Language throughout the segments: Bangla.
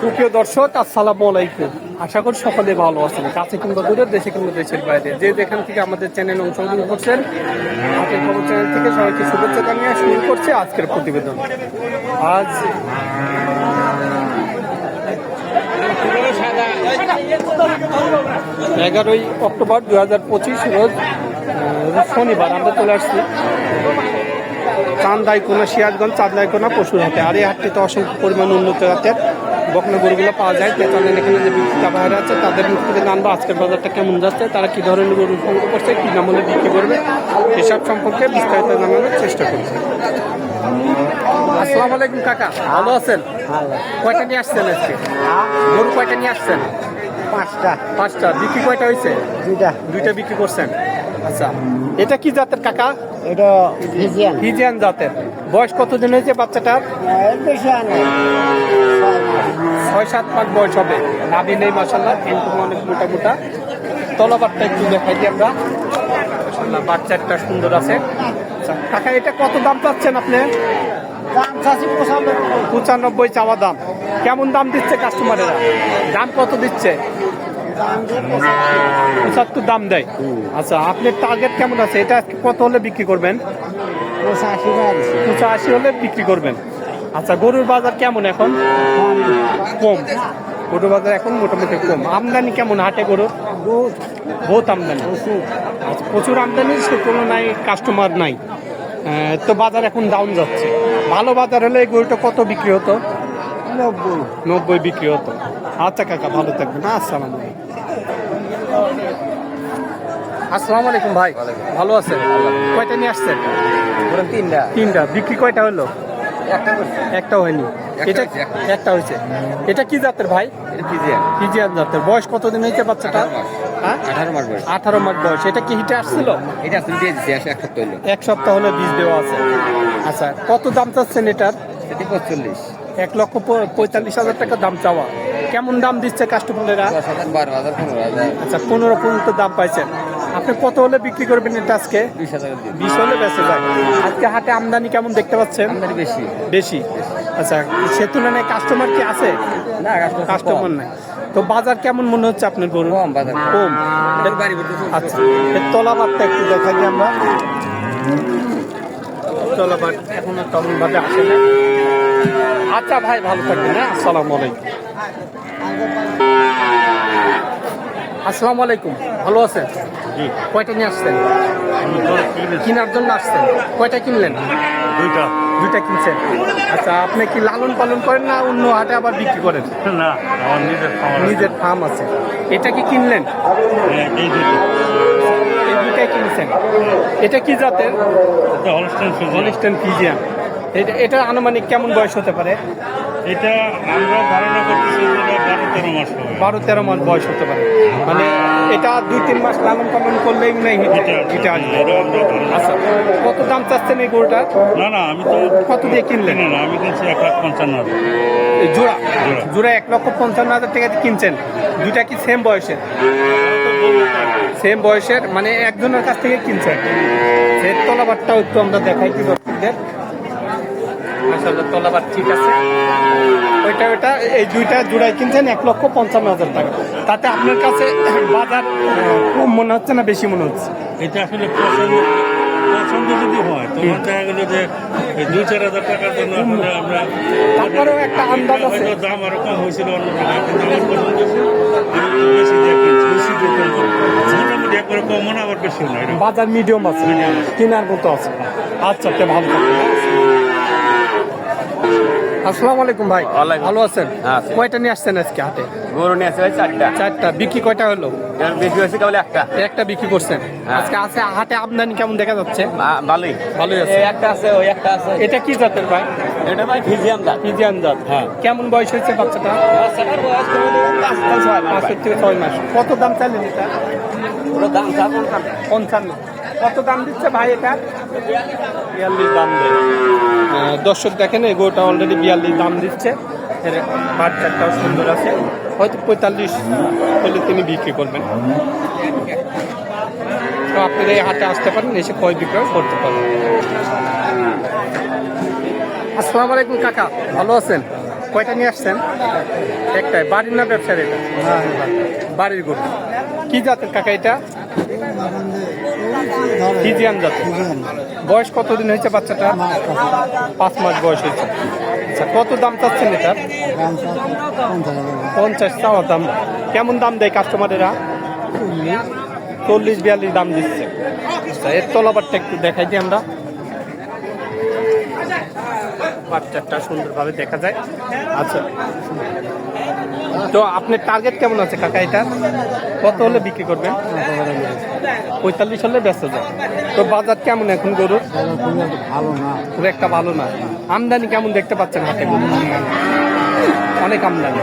সুপ্রিয় দর্শক, আসসালামু আলাইকুম। আশা করি সকলে ভালো আছেন। কাছে কিংবা দূরে, দেশে কিংবা দেশের বাইরে। যে যেখান থেকে আমাদের চ্যানেল অংশগ্রহণ করছেন, হাতের খবর চ্যানেল থেকে সবাইকে শুভেচ্ছা জানিয়ে শুরু করছে আজকের প্রতিবেদন। আজ এগারোই অক্টোবর দু হাজার পঁচিশ রোজ শনিবার আমরা চলে আসছি চান্দাই কোনা সিরাজগঞ্জ চাঁদায়কোনা পশুর হাটে। আর এই হাটটিতে অসংখ্য পরিমাণ উন্নত জাতের বকনা গরুগুলো পাওয়া যায়। তেতালের এখানে যে বিক্রেতা বাইরে আছে তাদের মুখ থেকে জানব আজকের বাজারটা কেমন যাচ্ছে তারা কি ধরনের গরু সংগ্রহ করছে কি দামে বিক্রি করবে এসব সম্পর্কে বিস্তারিত জানানোর চেষ্টা করছে। আসসালামু আলাইকুম কাকা। ভালো আছেন? কয়টা নিয়ে আসছেন আজকে? গরু কয়টা নিয়ে আসছেন? পাঁচটা। পাঁচটা। বিক্রি কয়টা হয়েছে? দুইটা। দুইটা বিক্রি করছেন? আচ্ছা এটা কি জাতের কাকা? এটা ভিজিয়ান ফিজিয়ান জাতের। বয়স কতদিন হয়েছে বাচ্চাটার? ছয় সাত মাস বয়স হবে। নাভি নেই মাসাল্লাহ কিন্তু অনেক মোটা মোটা। তলাবারটা একটু দেখাই দিই আমরা। মাশাআল্লাহ, বাচ্চাটা সুন্দর আছে। আচ্ছা, কাকা এটা কত দাম চাচ্ছেন আপনি? পঁচানব্বই। চাওয়া দাম। কেমন দাম দিচ্ছে কাস্টমারেরা দাম কত দিচ্ছে। পঁচাত্তর দাম দেয়। আচ্ছা আপনার টার্গেট কেমন আছে? এটা আজকে কত হলে বিক্রি করবেন? পঁচাশি। হলে বিক্রি করবেন। আচ্ছা গরুর বাজার কেমন এখন? কম। গরুর বাজার এখন মোটামুটি কম। আমদানি কেমন হাটে গরুর বহুত। আমদানি। ওষুধ আচ্ছা, প্রচুর আমদানি সে তুলনায় কাস্টমার নাই। তো বাজার এখন ডাউন যাচ্ছে। ভালো বাজার হলে এই গরুটা কত বিক্রি হতো? নব্বই। নব্বই বিক্রি হতো। আচ্ছা কাকা ভালো থাকবেন। আসসালাম আসসালামু আলাইকুম ভাই। ভালো আছেন? কয়টা নিয়ে আসছেন? তিনটা। তিনটা। বিক্রি কয়টা হলো? একটা হয়নি। এটা একটা। হয়েছে। এটা কি জাতের ভাই? ফিজিয়ান। জাতের। বয়স কতদিন হয়েছে বাচ্চাটা আঠারো মাস। হ্যাঁ? আঠারো মাস বয়স। আঠারো মাস বয়স। এটা কি হিটে আসছিল? এটা এক সপ্তাহ হইল এক সপ্তাহ হলে বীজ দেওয়া আছে। আচ্ছা কত দাম চাচ্ছেন এটার? এটি পঁচল্লিশ এক লক্ষ পঁয়তাল্লিশ হাজার টাকা দাম চাওয়া। কেমন দাম দিচ্ছে কাস্টমারেরা? আচ্ছা পনেরো পর্যন্ত দাম পাইছেন আপনি কত হলে বিক্রি করবেন এটা আজকে? বিশ। বিশ হলে বেঁচে যায়। আজকে হাটে আমদানি কেমন দেখতে পাচ্ছেন? বেশি। বেশি। আচ্ছা সে তুলনায় কাস্টমার কি আছে? না কাস্টমার নাই। তো বাজার কেমন মনে হচ্ছে আপনার গরু কম বাজার কম। আচ্ছা এর তলাবারটা একটু দেখা দিই আমরা। তলাবার এখনও তেমন ভাবে আসে না। আচ্ছা ভাই ভালো থাকবেন হ্যাঁ? আসসালামু আলাইকুম। আসসালামু আলাইকুম। ভালো আছেন? কয়টা নিয়ে আসছেন? কেনার জন্য আসছেন। কয়টা কিনলেন? দুইটা। দুইটা কিনছেন। আচ্ছা আপনি কি লালন পালন করেন না অন্য হাটে আবার বিক্রি করেন? না আমার নিজের আছে। নিজের ফার্ম আছে। এটা কি কিনলেন? হ্যাঁ, এই দুটো এই দুইটাই কিনছেন। এটা কি জাতের? হলিস্টেন ফিজিয়ান এটা এটা আনুমানিক কেমন বয়স হতে পারে? এটা আমরা ধারণা করতেছি বারো তেরো মাস বারো তেরো মাস বয়স হতে পারে। মানে এটা দুই তিন মাস লালন পালন করলেই না এটা আসবে। আচ্ছা কত দাম চাচ্ছেন এই গরুটা? না না আমি তো কত দিয়ে কিনলেন? না আমি কিনছি এক লাখ পঞ্চান্ন হাজার। জোড়া? জোড়া। এক লক্ষ পঞ্চান্ন হাজার টাকা কিনছেন। দুইটা কি সেম বয়সের? সেম বয়সের মানে একজনের কাছ থেকে কিনছেন। সেই তলাবারটাও একটু আমরা দেখাই কি দর্শকদের। মাসাল্লাহ তলাবার ঠিক আছে? ওইটা ওইটা এই দুইটা জোড়াই কিনছেন এক লক্ষ পঞ্চান্ন হাজার টাকা। তাতে আপনার কাছে বাজার কম মনে হচ্ছে না বেশি মনে হচ্ছে? এটা আসলে পছন্দ পছন্দ যদি হয় তখন দেখা গেলো যে এই দুই চার হাজার টাকার জন্য আমরা তারপরেও একটা আন্দাজ আছে। দাম আরও কম হয়েছিল অন্য জায়গায় কিন্তু আমার পছন্দ হয়েছে বেশি দিয়ে বেশি দিয়ে মোটামুটি একবারে কম না আবার বেশি না বাজার মিডিয়াম আছে। কেনার মতো আছে। আচ্ছা ভালো আসসালামু আলাইকুম ভাই। ভালো আছেন? কয়টা নিয়ে আসছেন আজকে হাটে? গরু নিয়ে আসে ভাই চারটা। চারটা। বিক্রি কয়টা হলো? বেশি হয়েছে কেবল একটা। একটা বিক্রি করছেন। হ্যাঁ। আজকে আছে হাটে আমদানি কেমন দেখা যাচ্ছে? ভালোই। ভালোই আছে। একটা আছে ওই একটা আছে। এটা কি জাতের ভাই? এটা ভাই ফিজিয়াম দা ফিজিয়ান জাত। হ্যাঁ। কেমন বয়স হয়েছে বাচ্চাটা? বাচ্চাটার বয়স পাঁচ থেকে ছয় মাস। কত দাম চাইলেন এটা? ওটা দাম পঞ্চান্ন। কত দাম দিচ্ছে ভাই এটা? বিয়াল্লিশ দাম দর্শক দেখেন এই গরুটা অলরেডি বিয়াল্লিশ দাম দিচ্ছে। এর বাচ্চাটাও সুন্দর আছে। হয়তো পঁয়তাল্লিশ হলে তিনি বিক্রি করবেন। তো আপনারা এই হাটে আসতে পারেন এসে ক্রয় বিক্রয় করতে পারেন। আসসালামু আলাইকুম কাকা। ভালো আছেন? কয়টা নিয়ে আসছেন? একটাই বাড়ির না ব্যবসার এটা? বাড়ির গরু। কি জাতের কাকা এটা? ফিজিয়ান জাতের বয়স কতদিন হয়েছে বাচ্চাটা? পাঁচ মাস বয়স হয়েছে। আচ্ছা কত দাম চাচ্ছেন এটা? পঞ্চাশ চাওয়া দাম। কেমন দাম দেয় কাস্টমারেরা? চল্লিশ বিয়াল্লিশ দাম দিচ্ছে। আচ্ছা এর তলাবারটা একটু দেখাই দিই আমরা। বাচ্চাটা সুন্দরভাবে দেখা যায়। আচ্ছা। তো আপনার টার্গেট কেমন আছে কাকা এটা? কত হলে বিক্রি করবেন? পঁয়তাল্লিশ হলে ব্যস্ত যায়। তো বাজার কেমন এখন গরুর ভালো না খুব একটা ভালো না। আমদানি কেমন দেখতে পাচ্ছেন হাটে? অনেক আমদানি।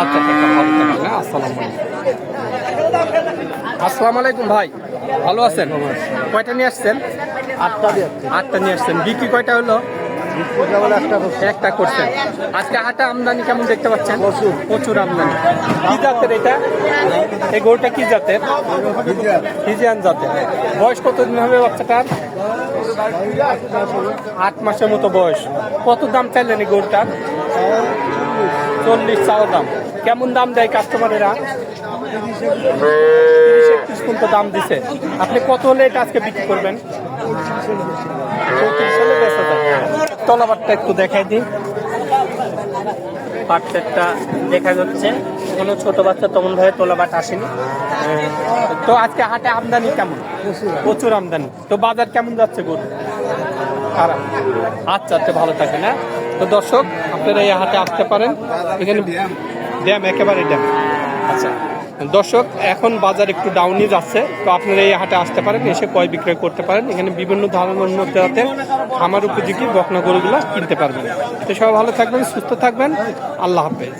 আচ্ছা কাকা, ভালো হ্যাঁ? আসসালামু আলাইকুম। ভাই ভালো আছেন? কয়টা নিয়ে আসছেন? আটটা আটটা নিয়ে আসছেন। বিক্রি কয়টা হলো? একটা করছেন আজকে হাটে আমদানি কেমন দেখতে পাচ্ছেন? প্রচুর প্রচুর আমদানি। কি জাতের এটা? এই গরুটা কি জাতের? ফিজিয়ান জাতের। বয়স কতদিন হবে বাচ্চাটার? আট মাসের মতো বয়স। কত দাম চাইলেন এই গরুটার চল্লিশ চাওয়া দাম। কেমন দাম দেয় কাস্টমারেরা তিরিশ একত্রিশ পর্যন্ত দাম দিছে। আপনি কত হলে এটা আজকে বিক্রি করবেন? তলাবারটা একটু দেখাই দিই। পাটটা দেখা যাচ্ছে। কোনো ছোট বাচ্চা তেমন ভাবে তোলাবাট আসেনি। তো আজকে হাটে আমদানি কেমন? প্রচুর আমদানি। তো বাজার কেমন যাচ্ছে গরু? খারাপ। আচ্ছা আচ্ছা ভালো থাকে না তো দর্শক আপনারা এই হাটে আসতে পারেন। এখানে ড্যাম একেবারে ড্যাম। আচ্ছা। দর্শক, এখন বাজার একটু ডাউনই যাচ্ছে। তো আপনারা এই হাটে আসতে পারেন, এসে ক্রয় বিক্রয় করতে পারেন। এখানে বিভিন্ন ধরনের মধ্যে খামার উপযোগী বকনা গরুগুলো কিনতে পারবেন। তো সবাই ভালো থাকবেন, সুস্থ থাকবেন। আল্লাহ হাফেজ।